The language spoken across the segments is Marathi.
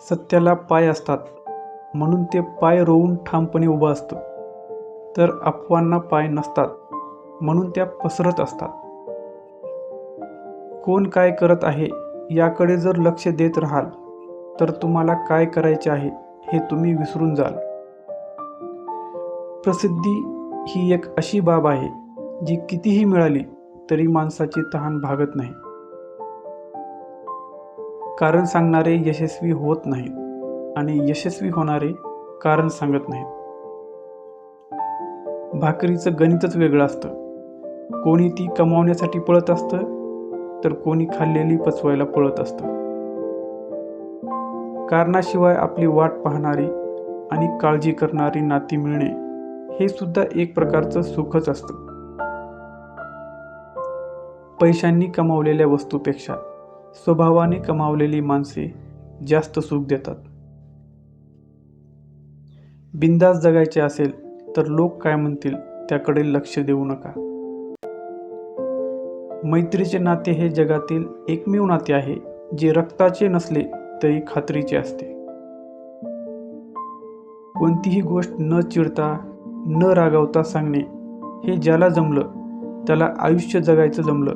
सत्याला पाय असतात. म्हणून ते पाय रोवून ठामपणे उभं असतं. तर अफवांना पाय नसतात. म्हणून त्या पसरत असतात. कोण काय करत आहे याकडे जर लक्ष देत राहाल तर तुम्हाला काय करायचे आहे हे तुम्ही विसरून जाल. प्रसिद्धी ही एक अशी बाब आहे जी कितीही मिळाली तरी माणसाची तहान भागत नाही. कारण सांगणारे यशस्वी होत नाहीत आणि यशस्वी होणारे कारण सांगत नाहीत. भाकरीचं गणितच वेगळं असतं. कोणी ती कमावण्यासाठी पळत असतं तर कोणी खाल्लेली पचवायला पळत असतं. कारणाशिवाय आपली वाट पाहणारी आणि काळजी करणारी नाती मिळणे हे सुद्धा एक प्रकारचं सुखच असतं. पैशांनी कमावलेल्या वस्तूपेक्षा स्वभावाने कमावलेली माणसे जास्त सुख देतात. बिंदास जगायचे असेल तर लोक काय म्हणतील त्याकडे लक्ष देऊ नका. मैत्रीचे नाते हे जगातील एकमेव नाते आहे जे रक्ताचे नसले तरी खात्रीचे असते. कोणतीही गोष्ट न चिडता न रागावता सांगणे हे ज्याला जमलं त्याला आयुष्य जगायचं जमलं.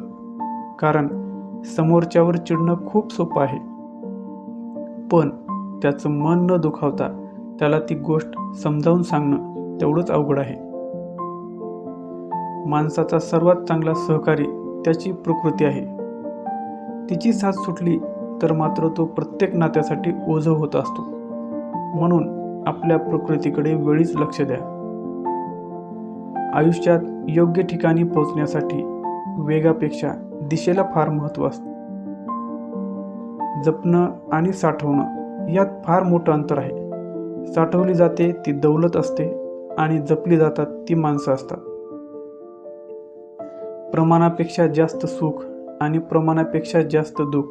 कारण समोरच्यावर चिडणं खूप सोपं आहे. पण त्याचं मन न दुखावता त्याला ती गोष्ट समजावून सांगणं तेवढंच अवघड आहे. माणसाचा सर्वात चांगला सहकारी त्याची प्रकृती आहे. तिची साथ सुटली तर मात्र तो प्रत्येक नात्यासाठी ओझं होत असतो. म्हणून आपल्या प्रकृतीकडे वेळीच लक्ष द्या. आयुष्यात योग्य ठिकाणी पोहोचण्यासाठी वेगापेक्षा दिशेला फार महत्त्व असतं. जपणं आणि साठवणं यात फार मोठं अंतर आहे. साठवली जाते ती दौलत असते आणि जपली जातात ती माणसं असतात. प्रमाणापेक्षा जास्त सुख आणि प्रमाणापेक्षा जास्त दुःख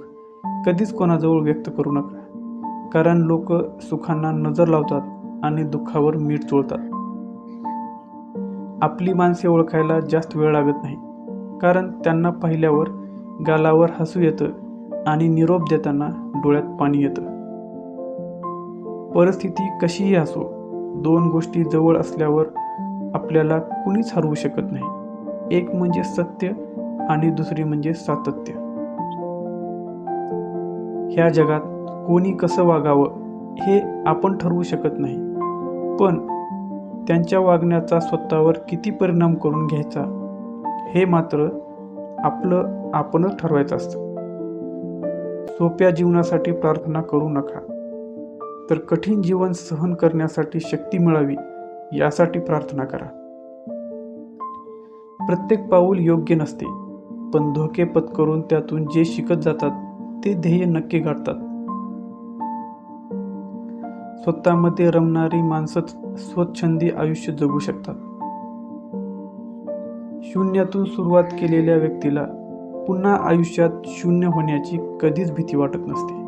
कधीच कोणाजवळ व्यक्त करू नका. कारण लोक सुखांना नजर लावतात आणि दुःखावर मीठ चोळतात. आपली माणसे ओळखायला जास्त वेळ लागत नाही. कारण त्यांना पाहिल्यावर गालावर हसू येतं आणि निरोप देताना डोळ्यात पाणी येतं. परिस्थिती कशीही असो दोन गोष्टी जवळ असल्यावर आपल्याला कुणीच हरवू शकत नाही. एक म्हणजे सत्य आणि दुसरी म्हणजे सातत्य. ह्या जगात कोणी कसं वागावं हे आपण ठरवू शकत नाही. पण त्यांच्या वागण्याचा स्वतःवर किती परिणाम करून घ्यायचा हे मात्र आपलं आपणच ठरवायचं असतं. सोप्या जीवनासाठी प्रार्थना करू नका. तर कठीण जीवन सहन करण्यासाठी शक्ती मिळावी यासाठी प्रार्थना करा. प्रत्येक पाऊल योग्य नसते पण धोके पत्करून त्यातून जे शिकत जातात ते ध्येय नक्की गाठतात. स्वतःमध्ये रमणारी माणसंच स्वच्छंदी आयुष्य जगू शकतात. शून्यातून सुरुवात केलेल्या व्यक्तीला पुन्हा आयुष्यात शून्य होण्याची कधीच भीती वाटत नसते.